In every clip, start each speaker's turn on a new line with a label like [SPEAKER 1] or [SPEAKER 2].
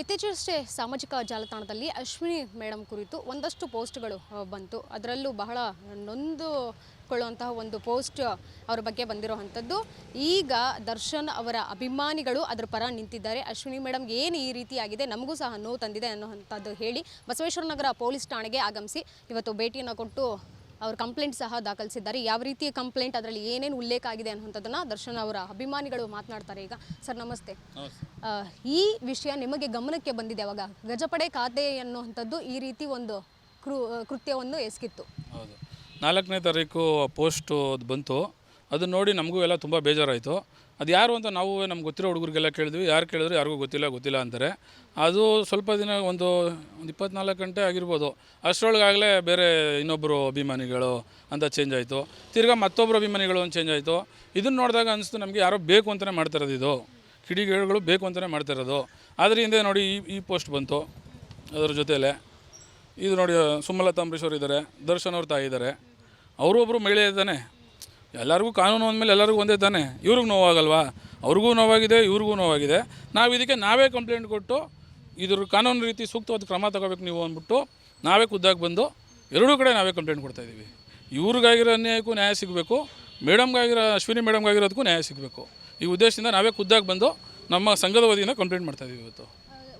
[SPEAKER 1] ಇತ್ತೀಚೆಗಷ್ಟೇ ಸಾಮಾಜಿಕ ಜಾಲತಾಣದಲ್ಲಿ ಅಶ್ವಿನಿ ಮೇಡಮ್ ಕುರಿತು ಒಂದಷ್ಟು ಪೋಸ್ಟ್ಗಳು ಬಂತು. ಅದರಲ್ಲೂ ಬಹಳ ನೊಂದುಕೊಳ್ಳುವಂತಹ ಒಂದು ಪೋಸ್ಟ್ ಅವರ ಬಗ್ಗೆ ಬಂದಿರುವಂಥದ್ದು. ಈಗ ದರ್ಶನ್ ಅವರ ಅಭಿಮಾನಿಗಳು ಅದರ ಪರ ನಿಂತಿದ್ದಾರೆ. ಅಶ್ವಿನಿ ಮೇಡಮ್ ಏನು ಈ ರೀತಿಯಾಗಿದೆ? ನಮಗೂ ಸಹ ನೋವು ತಂದಿದೆ ಅನ್ನುವಂಥದ್ದು ಹೇಳಿ ಬಸವೇಶ್ವರ ನಗರ ಪೊಲೀಸ್ ಠಾಣೆಗೆ ಆಗಮಿಸಿ ಇವತ್ತು ಭೇಟಿಯನ್ನು ಕೊಟ್ಟು ಅವರು ಕಂಪ್ಲೇಂಟ್ ಸಹ ದಾಖಲಿಸಿದ್ದಾರೆ. ಯಾವ ರೀತಿಯ ಕಂಪ್ಲೇಂಟ್ ಅದರಲ್ಲಿ ಏನೇನು ಉಲ್ಲೇಖ ಆಗಿದೆ ಅನ್ನುವಂಥದ್ದನ್ನು ದರ್ಶನ್ ಅವರ ಅಭಿಮಾನಿಗಳು ಮಾತನಾಡ್ತಾರೆ ಈಗ. ಸರ್ ನಮಸ್ತೆ. ಈ ವಿಷಯ ನಿಮಗೆ ಗಮನಕ್ಕೆ ಬಂದಿದೆ ಅವಾಗ ಗಜಪಡೆ ಖಾತೆ ಅನ್ನುವಂಥದ್ದು ಈ ರೀತಿ ಒಂದು ಕೃ ಕೃತ್ಯವನ್ನು ಎಸಗಿತ್ತು.
[SPEAKER 2] ಹೌದು. ನಾಲ್ಕನೇ ತಾರೀಕು ಪೋಸ್ಟು ಅದು ಬಂತು. ಅದನ್ನ ನೋಡಿ ನಮಗೂ ಎಲ್ಲ ತುಂಬ ಬೇಜಾರಾಯಿತು. ಅದು ಯಾರು ಅಂತ ನಾವು ನಮ್ಗೆ ಗೊತ್ತಿರೋ ಹುಡುಗರಿಗೆಲ್ಲ ಕೇಳಿದ್ವಿ. ಯಾರು ಕೇಳಿದ್ರು ಯಾರಿಗೂ ಗೊತ್ತಿಲ್ಲ ಗೊತ್ತಿಲ್ಲ ಅಂತಾರೆ. ಅದು ಸ್ವಲ್ಪ ದಿನ ಒಂದು ಒಂದು ಇಪ್ಪತ್ನಾಲ್ಕು ಗಂಟೆ ಆಗಿರ್ಬೋದು. ಅಷ್ಟರೊಳಗಾಗಲೇ ಬೇರೆ ಇನ್ನೊಬ್ಬರು ಅಭಿಮಾನಿಗಳು ಅಂತ ಚೇಂಜ್ ಆಯಿತು. ತಿರ್ಗಾ ಮತ್ತೊಬ್ಬರು ಅಭಿಮಾನಿಗಳು ಅಂತ ಚೇಂಜ್ ಆಯಿತು. ಇದನ್ನು ನೋಡಿದಾಗ ಅನಿಸ್ತು ನಮಗೆ ಯಾರೋ ಬೇಕು ಅಂತಲೇ ಮಾಡ್ತಾ ಇರೋದು ಇದು. ಕಿಡಿಗೇಳುಗಳು ಬೇಕು ಅಂತಲೇ ಮಾಡ್ತಾ ಇರೋದು. ನೋಡಿ ಈ ಈ ಪೋಸ್ಟ್ ಬಂತು. ಅದರ ಜೊತೆಯಲ್ಲೇ ಇದು ನೋಡಿ ಸುಮಲತಾ ಅಂಬರೀಶ್ ಅವರು ಇದ್ದಾರೆ ದರ್ಶನ್ ಅವ್ರ ತಾಯಿ ಇದ್ದಾರೆ ಅವರೊಬ್ಬರು ಮಹಿಳೆ ಇದ್ದಾನೆ ಎಲ್ಲರಿಗೂ ಕಾನೂನು ಅಂದಮೇಲೆ ಎಲ್ಲರಿಗೂ ಒಂದೇ ತಾನೆ? ಇವ್ರಿಗೂ ನೋವಾಗಲ್ವಾ? ಅವ್ರಿಗೂ ನೋವಾಗಿದೆ, ಇವ್ರಿಗೂ ನೋವಾಗಿದೆ. ನಾವು ಇದಕ್ಕೆ ನಾವೇ ಕಂಪ್ಲೇಂಟ್ ಕೊಟ್ಟು ಇದ್ರ ಕಾನೂನು ರೀತಿ ಸೂಕ್ತವಾದ ಕ್ರಮ ತಗೋಬೇಕು ನೀವು ಅಂದ್ಬಿಟ್ಟು ನಾವೇ ಖುದ್ದಾಗಿ ಬಂದು ಎರಡೂ ಕಡೆ ನಾವೇ ಕಂಪ್ಲೇಂಟ್ ಕೊಡ್ತಾಯಿದ್ದೀವಿ ಇವ್ರಿಗಾಗಿರೋ ಅನ್ಯಾಯಕ್ಕೂ ನ್ಯಾಯ ಸಿಗಬೇಕು, ಮೇಡಮ್ಗಾಗಿರೋ, ಅಶ್ವಿನಿ ಮೇಡಮ್ಗಾಗಿರೋದಕ್ಕೂ ನ್ಯಾಯ ಸಿಗಬೇಕು. ಈ ಉದ್ದೇಶದಿಂದ ನಾವೇ ಖುದ್ದಾಗಿ ಬಂದು ನಮ್ಮ ಸಂಘದ ವತಿಯಿಂದ ಕಂಪ್ಲೇಂಟ್ ಮಾಡ್ತಾಯಿದ್ದೀವಿ ಇವತ್ತು.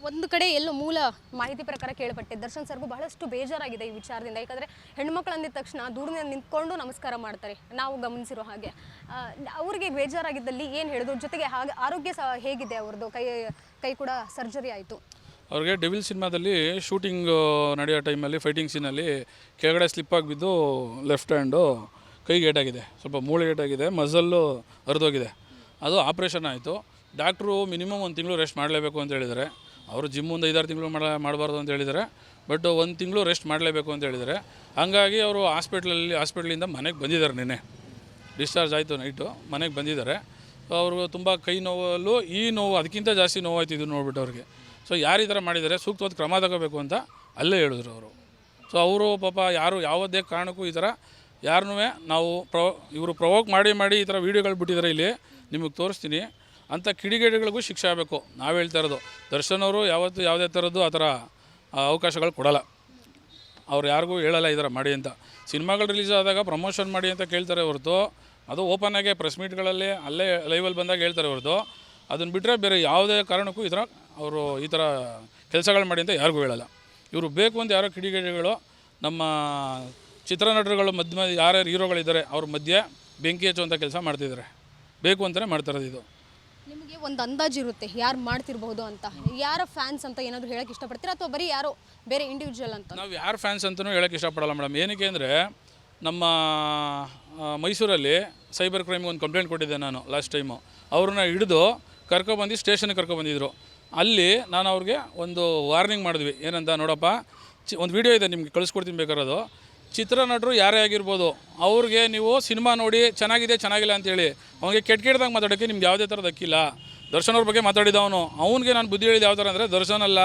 [SPEAKER 1] ಒಂದು ಕಡೆ ಎಲ್ಲ ಮೂಲ ಮಾಹಿತಿ ಪ್ರಕಾರ ಕೇಳಪಟ್ಟೆ ದರ್ಶನ್ ಸರ್ಗೂ ಬಹಳಷ್ಟು ಬೇಜಾರಾಗಿದೆ ಈ ವಿಚಾರದಿಂದ. ಯಾಕಂದರೆ ಹೆಣ್ಮಕ್ಳು ಅಂದಿದ ತಕ್ಷಣ ದೂರದಿಂದ ನಿಂತ್ಕೊಂಡು ನಮಸ್ಕಾರ ಮಾಡ್ತಾರೆ. ನಾವು ಗಮನಿಸಿರೋ ಹಾಗೆ. ಅವರಿಗೆ ಬೇಜಾರಾಗಿದ್ದಲ್ಲಿ ಏನು ಹೇಳಿದ್ರು ಜೊತೆಗೆ ಹಾಗೆ ಆರೋಗ್ಯ ಸಹ ಹೇಗಿದೆ ಅವ್ರದ್ದು? ಕೈ ಕೈ ಕೂಡ ಸರ್ಜರಿ ಆಯಿತು.
[SPEAKER 2] ಅವ್ರಿಗೆ ಡೆವಿಲ್ ಸಿನಿಮಾದಲ್ಲಿ ಶೂಟಿಂಗ್ ನಡೆಯೋ ಟೈಮಲ್ಲಿ ಫೈಟಿಂಗ್ ಸೀನಲ್ಲಿ ಕೆಳಗಡೆ ಸ್ಲಿಪ್ಪಾಗಿ ಬಿದ್ದು ಲೆಫ್ಟ್ ಹ್ಯಾಂಡು ಕೈಗೆ ಏಟಾಗಿದೆ ಸ್ವಲ್ಪ ಮೂಳೆ ಏಟಾಗಿದೆ ಮಸಲ್ಲು ಹರಿದೋಗಿದೆ. ಅದು ಆಪ್ರೇಷನ್ ಆಯಿತು. ಡಾಕ್ಟ್ರು ಮಿನಿಮಮ್ ಒಂದು ತಿಂಗಳು ರೆಸ್ಟ್ ಮಾಡಲೇಬೇಕು ಅಂತ ಹೇಳಿದ್ದಾರೆ. ಅವರು ಜಿಮ್ ಒಂದು ಐದಾರು ತಿಂಗಳು ಮಾಡ, ಮಾಡಬಾರ್ದು ಅಂತ ಹೇಳಿದ್ದಾರೆ. ಬಟ್ ಒಂದು ತಿಂಗಳು ರೆಸ್ಟ್ ಮಾಡಲೇಬೇಕು ಅಂತ ಹೇಳಿದ್ದಾರೆ. ಹಾಗಾಗಿ ಅವರು ಹಾಸ್ಪಿಟ್ಲಲ್ಲಿ ಹಾಸ್ಪಿಟ್ಲಿಂದ ಮನೆಗೆ ಬಂದಿದ್ದಾರೆ ನಿನ್ನೆ. ಡಿಸ್ಚಾರ್ಜ್ ಆಯಿತು ನೈಟು ಮನೆಗೆ ಬಂದಿದ್ದಾರೆ. ಅವರು ತುಂಬ ಕೈ ನೋವಲ್ಲೂ, ಈ ನೋವು ಅದಕ್ಕಿಂತ ಜಾಸ್ತಿ ನೋವಾಯ್ತು ಇದು ನೋಡ್ಬಿಟ್ಟು ಅವ್ರಿಗೆ. ಸೊ ಯಾರು ಈ ಥರ ಮಾಡಿದ್ದಾರೆ? ಸೂಕ್ತವಾದ ಕ್ರಮ ತಗೋಬೇಕು ಅಂತ ಅಲ್ಲೇ ಹೇಳಿದ್ರು ಅವರು. ಸೊ ಅವರು ಪಾಪ ಯಾರು, ಯಾವುದೇ ಕಾರಣಕ್ಕೂ ಈ ಥರ ಯಾರನ್ನೂ ನಾವು ಪ್ರೊ, ಇವರು ಪ್ರವೋಕ್ ಮಾಡಿ ಮಾಡಿ ಈ ಥರ ವೀಡಿಯೋಗಳು ಬಿಟ್ಟಿದ್ದಾರೆ ಇಲ್ಲಿ. ನಿಮಗೆ ತೋರಿಸ್ತೀನಿ. ಅಂಥ ಕಿಡಿಗೇಡಿಗಳಿಗೂ ಶಿಕ್ಷೆ ಆಗಬೇಕು. ನಾವು ಹೇಳ್ತಾ ಇರೋದು. ದರ್ಶನ್ ಅವರು ಯಾವತ್ತೂ ಯಾವುದೇ ಥರದ್ದು ಆ ಥರ ಅವಕಾಶಗಳು ಕೊಡಲ್ಲ. ಅವ್ರು ಯಾರಿಗೂ ಹೇಳಲ್ಲ ಇದರ ಮಾಡಿ ಅಂತ. ಸಿನಿಮಾಗಳು ರಿಲೀಸ್ ಆದಾಗ ಪ್ರಮೋಷನ್ ಮಾಡಿ ಅಂತ ಕೇಳ್ತಾರೆ ಹೊರತು, ಅದು ಓಪನ್ ಆಗಿ ಪ್ರೆಸ್ ಮೀಟ್ಗಳಲ್ಲಿ ಅಲ್ಲೇ ಲೈವಲ್ಲಿ ಬಂದಾಗ ಹೇಳ್ತಾರೆ ಹೊರತು. ಅದನ್ನು ಬಿಟ್ಟರೆ ಬೇರೆ ಯಾವುದೇ ಕಾರಣಕ್ಕೂ ಈ ಅವರು ಈ ಥರ ಕೆಲಸಗಳು ಮಾಡಿ ಅಂತ ಯಾರಿಗೂ ಹೇಳಲ್ಲ. ಇವರು ಬೇಕು ಅಂತ ಯಾರೋ ಕಿಡಿಗೇಡಿಗಳು, ನಮ್ಮ ಚಿತ್ರನಟರುಗಳು ಮಧ್ಯ ಮಧ್ಯ ಯಾರ್ಯಾರು ಹೀರೋಗಳಿದ್ದಾರೆ, ಅವ್ರ ಮಧ್ಯೆ ಬೆಂಕಿ ಹಚ್ಚುವಂಥ ಕೆಲಸ ಮಾಡ್ತಿದ್ದಾರೆ. ಬೇಕು ಅಂತಲೇ ಮಾಡ್ತಿರೋದು ಇದು.
[SPEAKER 1] ನಿಮಗೆ ಒಂದು ಅಂದಾಜು ಇರುತ್ತೆ, ಯಾರು ಮಾಡ್ತಿರ್ಬಹುದು ಅಂತ. ಯಾರ ಫ್ಯಾನ್ಸ್ ಅಂತ ಏನಾದರೂ ಹೇಳಕ್ಕೆ ಇಷ್ಟಪಡ್ತೀರಾ? ಅಥವಾ ಬರೀ ಯಾರೋ ಬೇರೆ ಇಂಡಿವಿಜುವಲ್ ಅಂತ?
[SPEAKER 2] ನಾವು ಯಾರು ಫ್ಯಾನ್ಸ್ ಅಂತಲೂ ಹೇಳಕ್ಕೆ ಇಷ್ಟಪಡಲ್ಲ ಮೇಡಮ್ ಏನಕ್ಕೆ ಅಂದರೆ, ನಮ್ಮ ಮೈಸೂರಲ್ಲಿ ಸೈಬರ್ ಕ್ರೈಮ್ಗೆ ಒಂದು ಕಂಪ್ಲೇಂಟ್ ಕೊಟ್ಟಿದ್ದೆ ನಾನು ಲಾಸ್ಟ್ ಟೈಮು ಅವ್ರನ್ನ ಹಿಡಿದು ಕರ್ಕೊಬಂದು ಸ್ಟೇಷನ್ಗೆ ಕರ್ಕೊಬಂದಿದ್ರು. ಅಲ್ಲಿ ನಾನು ಅವ್ರಿಗೆ ಒಂದು ವಾರ್ನಿಂಗ್ ಮಾಡಿದ್ವಿ. ಏನಂತ ನೋಡಪ್ಪ, ಚಿ, ಒಂದು ವೀಡಿಯೋ ಇದೆ ನಿಮ್ಗೆ ಕಳಿಸ್ಕೊಡ್ತೀನಿ ಬೇಕಾರೋದು ಚಿತ್ರನಟರು ಯಾರೇ ಆಗಿರ್ಬೋದು, ಅವ್ರಿಗೆ ನೀವು ಸಿನಿಮಾ ನೋಡಿ ಚೆನ್ನಾಗಿದೆ, ಚೆನ್ನಾಗಿಲ್ಲ ಅಂತೇಳಿ ಅವನಿಗೆ ಕೆಟ್ಟ ಕೆಟ್ಟದಾಗ ಮಾತಾಡೋಕ್ಕೆ ನಿಮ್ಗೆ ಯಾವುದೇ ಥರದ ಹಕ್ಕಿಲ್ಲ. ದರ್ಶನ್ ಅವ್ರ ಬಗ್ಗೆ ಮಾತಾಡಿದವನು ಅವನಿಗೆ ನಾನು ಬುದ್ಧಿ ಹೇಳಿದ ಯಾವ ಥರ ಅಂದರೆ, ದರ್ಶನ್ ಅಲ್ಲ,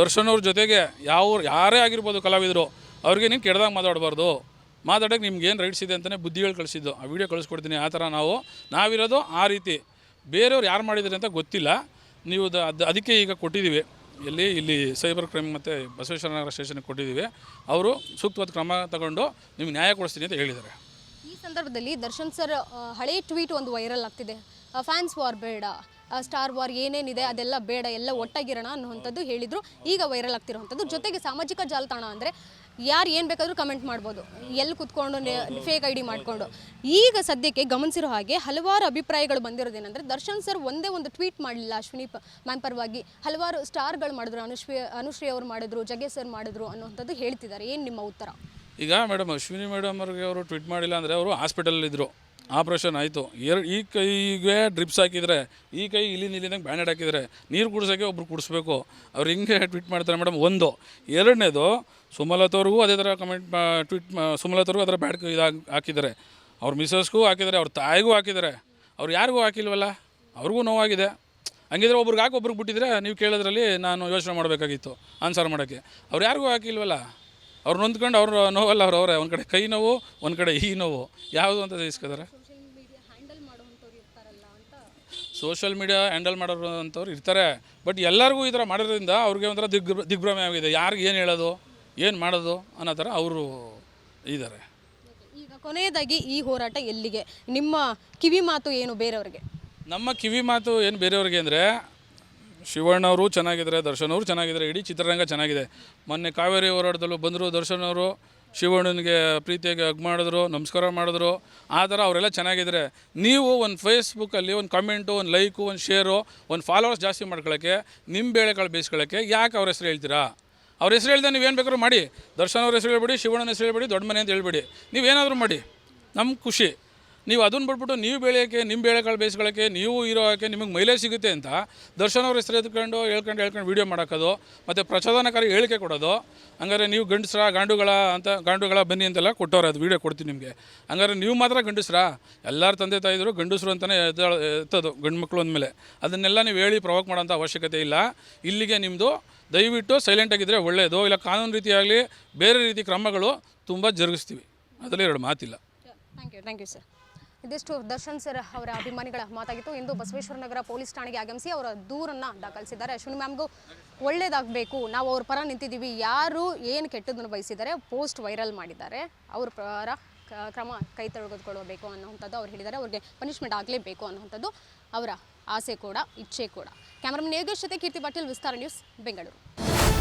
[SPEAKER 2] ದರ್ಶನ್ ಜೊತೆಗೆ ಯಾವ ಯಾರೇ ಆಗಿರ್ಬೋದು ಕಲಾವಿದರು, ಅವ್ರಿಗೆ ನೀನು ಕೆಡ್ದಾಗ ಮಾತಾಡಬಾರ್ದು. ಮಾತಾಡೋಕ್ಕೆ ನಿಮ್ಗೆ ಏನು ರೈಟ್ಸ್ ಇದೆ ಅಂತಲೇ ಬುದ್ಧಿ ಹೇಳಿ ಕಳಿಸಿದ್ದು. ಆ ವಿಡಿಯೋ ಕಳಿಸ್ಕೊಡ್ತೀನಿ, ಆ ಥರ ನಾವು, ನಾವಿರೋದು ಆ ರೀತಿ. ಬೇರೆಯವ್ರು ಯಾರು ಮಾಡಿದ್ದಾರೆ ಅಂತ ಗೊತ್ತಿಲ್ಲ. ನೀವು ಅದಕ್ಕೆ ಈಗ ಕೊಟ್ಟಿದ್ದೀವಿ ಎಲ್ಲಿ, ಇಲ್ಲಿ ಸೈಬರ್ ಕ್ರೈಮ್ ಮತ್ತು ಬಸವೇಶ್ವರ ನಗರ ಸ್ಟೇಷನ್ಗೆ ಕೊಟ್ಟಿದ್ದೀವಿ ಅವರು ಸೂಕ್ತವಾದ ಕ್ರಮ ತಗೊಂಡು ನಿಮ್ಗೆ ನ್ಯಾಯ ಕೊಡಿಸ್ತೀನಿ ಅಂತ ಹೇಳಿದ್ದಾರೆ.
[SPEAKER 1] ಈ ಸಂದರ್ಭದಲ್ಲಿ ದರ್ಶನ್ ಸರ್ ಹಳೆ ಟ್ವೀಟ್ ಒಂದು ವೈರಲ್ ಆಗ್ತಿದೆ. ಫ್ಯಾನ್ಸ್ ವಾರ್ ಬೇಡ. ಸ್ಟಾರ್ ವಾರ್ ಏನೇನಿದೆ ಅದೆಲ್ಲ ಬೇಡ, ಎಲ್ಲ ಒಟ್ಟಾಗಿರೋಣ ಅನ್ನುವಂಥದ್ದು ಹೇಳಿದರು. ಈಗ ವೈರಲ್ ಆಗ್ತಿರುವಂಥದ್ದು. ಜೊತೆಗೆ ಸಾಮಾಜಿಕ ಜಾಲತಾಣ ಅಂದರೆ ಯಾರು ಏನು ಬೇಕಾದರೂ ಕಮೆಂಟ್ ಮಾಡ್ಬೋದು. ಎಲ್ಲಿ ಕುತ್ಕೊಂಡು ಫೇಕ್ ಐ ಡಿ ಮಾಡಿಕೊಂಡು. ಈಗ ಸದ್ಯಕ್ಕೆ ಗಮನಿಸಿರೋ ಹಾಗೆ ಹಲವಾರು ಅಭಿಪ್ರಾಯಗಳು ಬಂದಿರೋದೇನೆಂದರೆ ದರ್ಶನ್ ಸರ್ ಒಂದೇ ಒಂದು ಟ್ವೀಟ್ ಮಾಡಲಿಲ್ಲ ಅಶ್ವಿನಿ ಮ್ಯಾಮ್ ಪರವಾಗಿ. ಹಲವಾರು ಸ್ಟಾರ್ಗಳು ಮಾಡಿದ್ರು ಅನುಶ್ರೀ ಅನುಶ್ರೀ ಅವರು ಮಾಡಿದ್ರು, ಜಗೇ ಸರ್ ಮಾಡಿದ್ರು ಅನ್ನುವಂಥದ್ದು ಹೇಳ್ತಿದ್ದಾರೆ. ಏನು ನಿಮ್ಮ ಉತ್ತರ?
[SPEAKER 2] ಈಗ ಮೇಡಮ್ ಅಶ್ವಿನಿ ಮೇಡಮ್ ಅವ್ರಿಗೆ ಅವರು ಟ್ವೀಟ್ ಮಾಡಿಲ್ಲ ಅಂದರೆ ಅವರು ಹಾಸ್ಪಿಟಲಲ್ಲಿದ್ದರು ಆಪ್ರೇಷನ್ ಆಯಿತು. ಎರಡು ಈ ಕೈಗೆ ಡ್ರಿಪ್ಸ್ ಹಾಕಿದರೆ, ಈ ಕೈ ಇಲ್ಲಿ ನಿಲ್ಲಿದಂಗೆ ಬ್ಯಾಂಡೆಡ್ ಹಾಕಿದರೆ ನೀರು ಕುಡಿಸೋಕ್ಕೆ ಒಬ್ರು ಕುಡಿಸ್ಬೇಕು. ಅವ್ರು ಹಿಂಗೆ ಟ್ವೀಟ್ ಮಾಡ್ತಾರೆ ಮೇಡಮ್, ಒಂದು. ಎರಡನೇದು, ಸುಮಲತವ್ರಿಗೂ ಅದೇ ಥರ ಕಮೆಂಟ್ ಟ್ವೀಟ್ ಸುಮಲತವ್ರಿಗೂ ಅದರ ಬ್ಯಾಡ್ ಇದಾಗಿ, ಹಾಕಿದ್ದಾರೆ. ಅವ್ರ ಮಿಸಸ್ಗೂ ಹಾಕಿದ್ದಾರೆ, ಅವ್ರ ತಾಯಿಗೂ ಹಾಕಿದ್ದಾರೆ. ಅವ್ರು ಯಾರಿಗೂ ಹಾಕಿಲ್ವಲ್ಲ? ಅವ್ರಿಗೂ ನೋವಾಗಿದೆ. ಹಂಗಿದ್ರೆ ಒಬ್ರಿಗೆ ಹಾಕಿ ಒಬ್ರಿಗೆ ಬಿಟ್ಟಿದ್ರೆ ನೀವು ಕೇಳೋದ್ರಲ್ಲಿ ನಾನು ಯೋಚನೆ ಮಾಡಬೇಕಾಗಿತ್ತು, ಆನ್ಸರ್ ಮಾಡೋಕ್ಕೆ. ಅವ್ರು ಯಾರಿಗೂ ಹಾಕಿಲ್ವಲ್ಲ? ಅವ್ರು ನೊಂದ್ಕೊಂಡು ಅವ್ರ ನೋವಲ್ಲ ಅವ್ರು ಅವರೇ ಒಂದು ಕಡೆ ಕೈ ನೋವು ಒಂದು ಕಡೆ ಈ ನೋವು. ಯಾವುದು ಅಂತ ಇಸ್ಕೋತಾರೆ ಸೋಷಿಯಲ್ ಮೀಡಿಯಾ ಹ್ಯಾಂಡಲ್ ಮಾಡೋರು ಅಂಥವ್ರು ಇರ್ತಾರೆ. ಬಟ್ ಎಲ್ಲರಿಗೂ ಈ ಥರ ಮಾಡೋದ್ರಿಂದ ಅವ್ರಿಗೆ ಒಂಥರ ದಿಗ್ ದಿಗ್ಭ್ರಮೆ ಆಗಿದೆ. ಯಾರಿಗೆ ಏನು ಹೇಳೋದು ಏನು ಮಾಡೋದು ಅನ್ನೋ ಥರ ಅವರು ಇದ್ದಾರೆ.
[SPEAKER 1] ಈಗ ಕೊನೆಯದಾಗಿ ಈ ಹೋರಾಟ ಎಲ್ಲಿಗೆ? ನಿಮ್ಮ ಕಿವಿ ಮಾತು ಏನು ಬೇರೆಯವ್ರಿಗೆ?
[SPEAKER 2] ನಮ್ಮ ಕಿವಿ ಮಾತು ಏನು ಬೇರೆಯವ್ರಿಗೆ ಅಂದರೆ ಶಿವಣ್ಣವರು ಚೆನ್ನಾಗಿದ್ದಾರೆ, ದರ್ಶನ್ ಅವರು ಚೆನ್ನಾಗಿದ್ದಾರೆ, ಇಡೀ ಚಿತ್ರರಂಗ ಚೆನ್ನಾಗಿದೆ. ಮೊನ್ನೆ ಕಾವೇರಿ ಹೋರಾಟದಲ್ಲೂ ಬಂದರು ದರ್ಶನ್ ಅವರು, ಶಿವಣ್ಣನಿಗೆ ಪ್ರೀತಿಯಾಗಿ ಹಗ್ ಮಾಡಿದ್ರು, ನಮಸ್ಕಾರ ಮಾಡಿದ್ರು. ಆ ಥರ ಅವರೆಲ್ಲ ಚೆನ್ನಾಗಿದ್ದಾರೆ. ನೀವು ಒಂದು ಫೇಸ್ಬುಕ್ಕಲ್ಲಿ ಒಂದು ಕಮೆಂಟು ಒಂದು ಲೈಕು ಒಂದು ಶೇರು ಒಂದು ಫಾಲೋವರ್ಸ್ ಜಾಸ್ತಿ ಮಾಡ್ಕೊಳ್ಳೋಕ್ಕೆ, ನಿಮ್ಮ ಬೇಳೆಕಾಳು ಬೇಯಿಸ್ಕೊಳ್ಳೋಕ್ಕೆ ಯಾಕೆ ಅವ್ರ ಹೆಸರು ಹೇಳ್ತೀರಾ? ಅವ್ರ ಹೆಸರು ಹೇಳ್ದೆ ಏನು ಬೇಕಾದ್ರೂ ಮಾಡಿ. ದರ್ಶನ್ ಅವ್ರ ಹೆಸರು ಹೇಳ್ಬಿಡಿ, ಶಿವಣ್ಣನ ಹೆಸರು ಹೇಳ್ಬಿಡಿ, ದೊಡ್ಡ ಮನೆ ಅಂತ ಹೇಳ್ಬಿಡಿ. ನೀವೇನಾದರೂ ಮಾಡಿ. ನಮ್ಮ ಖುಷಿ. ನೀವು ಅದನ್ನು ಬಿಟ್ಬಿಟ್ಟು ನೀವು ಬೆಳೆಯೋಕ್ಕೆ ನಿಮ್ಮ ಬೇಳೆಕಾಳು ಬೇಯಿಸ್ಕೊಳ್ಳೋಕ್ಕೆ ನೀವು ಇರೋಕ್ಕೆ ನಿಮಗೆ ಮೈಲೇಜ್ ಸಿಗುತ್ತೆ ಅಂತ ದರ್ಶನ್ ಅವ್ರ ಹೆಸರು ಎತ್ಕೊಂಡು, ಹೇಳ್ಕೊಂಡು ಹೇಳ್ಕೊಂಡು ವೀಡಿಯೋ ಮಾಡೋಕ್ಕೋದು, ಮತ್ತು ಪ್ರಚೋದನಕಾರಿ ಹೇಳಿಕೆ ಕೊಡೋದು. ಹಂಗಾರೆ ನೀವು ಗಂಡಸ್ರ, ಗಾಂಡುಗಳ ಅಂತ, ಗಾಂಡುಗಳ ಬನ್ನಿ ಅಂತೆಲ್ಲ ಕೊಟ್ಟವ್ರೆ, ಅದು ವೀಡಿಯೋ ಕೊಡ್ತೀನಿ ನಿಮಗೆ. ಹಂಗಾರೆ ನೀವು ಮಾತ್ರ ಗಂಡಸ್ರ? ಎಲ್ಲರ ತಂದೆ ತಾಯಿದ್ರು ಗಂಡಸ್ರು ಅಂತಲೇ ಎತ್ತೋದು ಗಂಡು ಮಕ್ಕಳು ಅಂದಮೇಲೆ. ಅದನ್ನೆಲ್ಲ ನೀವು ಹೇಳಿ ಪ್ರವೋಕ್ ಮಾಡೋಂಥ ಅವಶ್ಯಕತೆ ಇಲ್ಲ. ಇಲ್ಲಿಗೆ ನಿಮ್ಮದು ದಯವಿಟ್ಟು ಸೈಲೆಂಟಾಗಿದ್ದರೆ ಒಳ್ಳೆಯದು ಇಲ್ಲ, ಕಾನೂನು ರೀತಿಯಾಗಲಿ ಬೇರೆ ರೀತಿ ಕ್ರಮಗಳು ತುಂಬ ಜರುಗಿಸ್ತೀವಿ. ಅದರಲ್ಲಿ ಎರಡು ಮಾತಿಲ್ಲ.
[SPEAKER 1] Thank you thank you sir ಇದಿಷ್ಟು ದರ್ಶನ್ ಸರ್ ಅವರ ಅಭಿಮಾನಿಗಳ ಮಾತಾಗಿತ್ತು. ಇಂದು ಬಸವೇಶ್ವರ ನಗರ ಪೊಲೀಸ್ ಠಾಣೆಗೆ ಆಗಮಿಸಿ ಅವರ ದೂರನ್ನು ದಾಖಲಿಸಿದ್ದಾರೆ. ಅಶ್ವಿನಿ ಮ್ಯಾಮ್ಗೂ ಒಳ್ಳೇದಾಗಬೇಕು. ನಾವು ಅವ್ರ ಪರ ನಿಂತಿದ್ದೀವಿ. ಯಾರು ಏನು ಕೆಟ್ಟದನ್ನು ಬಯಸಿದ್ದಾರೆ ಪೋಸ್ಟ್ ವೈರಲ್ ಮಾಡಿದ್ದಾರೆ. ಅವ್ರ ಪರ ಕ್ರಮ ಕೈ ತೆಗೆದುಕೊಳ್ಳಬೇಕು ಅನ್ನೋವಂಥದ್ದು ಅವ್ರು ಹೇಳಿದ್ದಾರೆ. ಅವ್ರಿಗೆ ಪನಿಷ್ಮೆಂಟ್ ಆಗಲೇಬೇಕು ಅನ್ನೋವಂಥದ್ದು ಅವರ ಆಸೆ ಕೂಡ, ಇಚ್ಛೆ ಕೂಡ. ಕ್ಯಾಮ್ರಾಮನ್ ಯೋಗೇಶ್ ಜೊತೆ ಕೀರ್ತಿ ಪಾಟೀಲ್, ವಿಸ್ತಾರ ನ್ಯೂಸ್ ಬೆಂಗಳೂರು.